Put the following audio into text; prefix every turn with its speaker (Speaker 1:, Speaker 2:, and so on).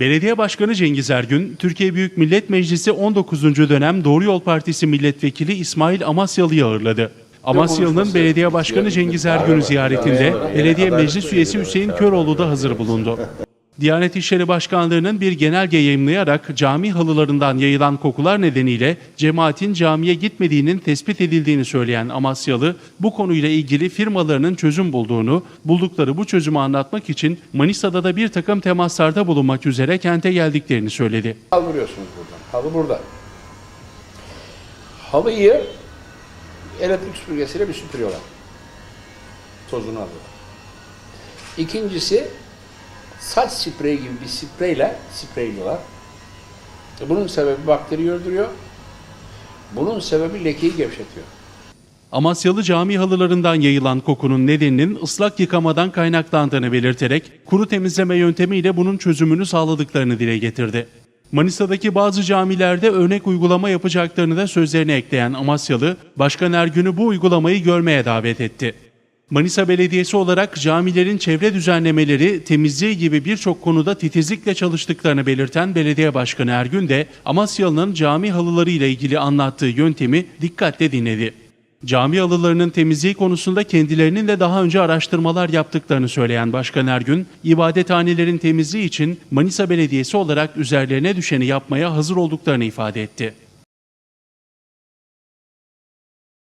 Speaker 1: Belediye Başkanı Cengiz Ergün, Türkiye Büyük Millet Meclisi 19. dönem Doğru Yol Partisi Milletvekili İsmail Amasyalı'yı ağırladı. Amasyalı'nın Belediye Başkanı Cengiz Ergün'ü ziyaretinde belediye meclis üyesi Hüseyin Köroğlu da hazır bulundu. Diyanet İşleri Başkanlığı'nın bir genelge yayımlayarak cami halılarından yayılan kokular nedeniyle cemaatin camiye gitmediğinin tespit edildiğini söyleyen Amasyalı, bu konuyla ilgili firmalarının çözüm bulduğunu, buldukları bu çözümü anlatmak için Manisa'da da bir takım temaslarda bulunmak üzere kente geldiklerini söyledi.
Speaker 2: Kaldırıyorsunuz buradan. Halı burada. Halıyı elektrik süpürgesiyle bir süpürüyorlar. Tozunu alıyorlar. İkincisi saç spreyi gibi bir spreyle spreyliyorlar. E Bunun sebebi bakteri öldürüyor. Bunun sebebi lekeyi gevşetiyor.
Speaker 1: Amasyalı cami halılarından yayılan kokunun nedeninin ıslak yıkamadan kaynaklandığını belirterek kuru temizleme yöntemiyle bunun çözümünü sağladıklarını dile getirdi. Manisa'daki bazı camilerde örnek uygulama yapacaklarını da sözlerine ekleyen Amasyalı, Başkan Ergün'ü bu uygulamayı görmeye davet etti. Manisa Belediyesi olarak camilerin çevre düzenlemeleri, temizliği gibi birçok konuda titizlikle çalıştıklarını belirten Belediye Başkanı Ergün de Amasyalı'nın cami halıları ile ilgili anlattığı yöntemi dikkatle dinledi. Cami halılarının temizliği konusunda kendilerinin de daha önce araştırmalar yaptıklarını söyleyen Başkan Ergün, ibadethanelerin temizliği için Manisa Belediyesi olarak üzerlerine düşeni yapmaya hazır olduklarını ifade etti.